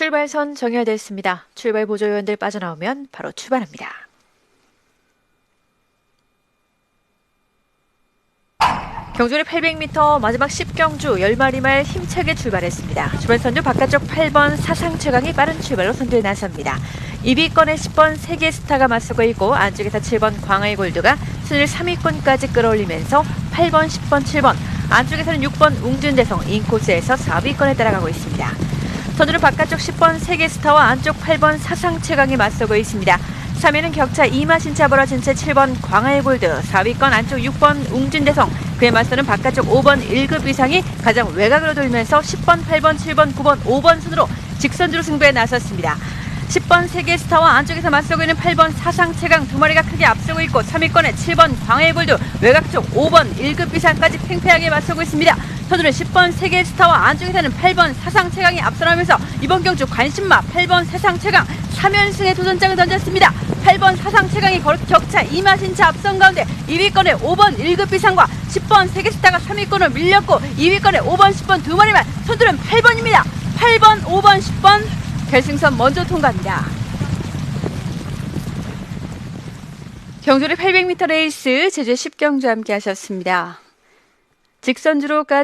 출발선 정렬됐습니다. 출발 보조 요원들 빠져나오면 바로 출발합니다. 경주리 800m 마지막 10경주 10마리 말 힘차게 출발했습니다. 주변선두 바깥쪽 8번 사상 최강이 빠른 출발로 선두에 나섭니다. 2위권에 10번 세계 스타가 맞서고 있고 안쪽에서 7번 광화의 골드가 순위를 3위권까지 끌어올리면서 8번, 10번, 7번 안쪽에서는 6번 웅준대성 인코스에서 4위권에 따라가고 있습니다. 선두는 바깥쪽 10번 세계스타와 안쪽 8번 사상 최강이 맞서고 있습니다. 3위는 격차 2마신차 벌어진 채 7번 광화의 골드, 4위권 안쪽 6번 웅진대성, 그에 맞서는 바깥쪽 5번 1급 이상이 가장 외곽으로 돌면서 10번, 8번, 7번, 9번, 5번 순으로 직선주로 승부에 나섰습니다. 10번 세계스타와 안쪽에서 맞서고 있는 8번 사상최강 두 마리가 크게 앞서고 있고 3위권에 7번 광해의 골드 외곽 쪽 5번 1급 비상까지 팽팽하게 맞서고 있습니다. 선두는 10번 세계스타와 안쪽에서는 8번 사상최강이 앞서나면서 이번 경주 관심마 8번 사상최강 3연승의 도전장을 던졌습니다. 8번 사상최강이 걸- 격차 2마신차 앞선 가운데 2위권에 5번 1급 비상과 10번 세계스타가 3위권을 밀렸고 2위권에 5번 10번 두 마리만 선두는 8번입니다. 8번 5번 10번 결승선 먼저 통과합니다. 경주리 800m 레이스 제주 10경주 함께 하셨습니다. 직선주로까지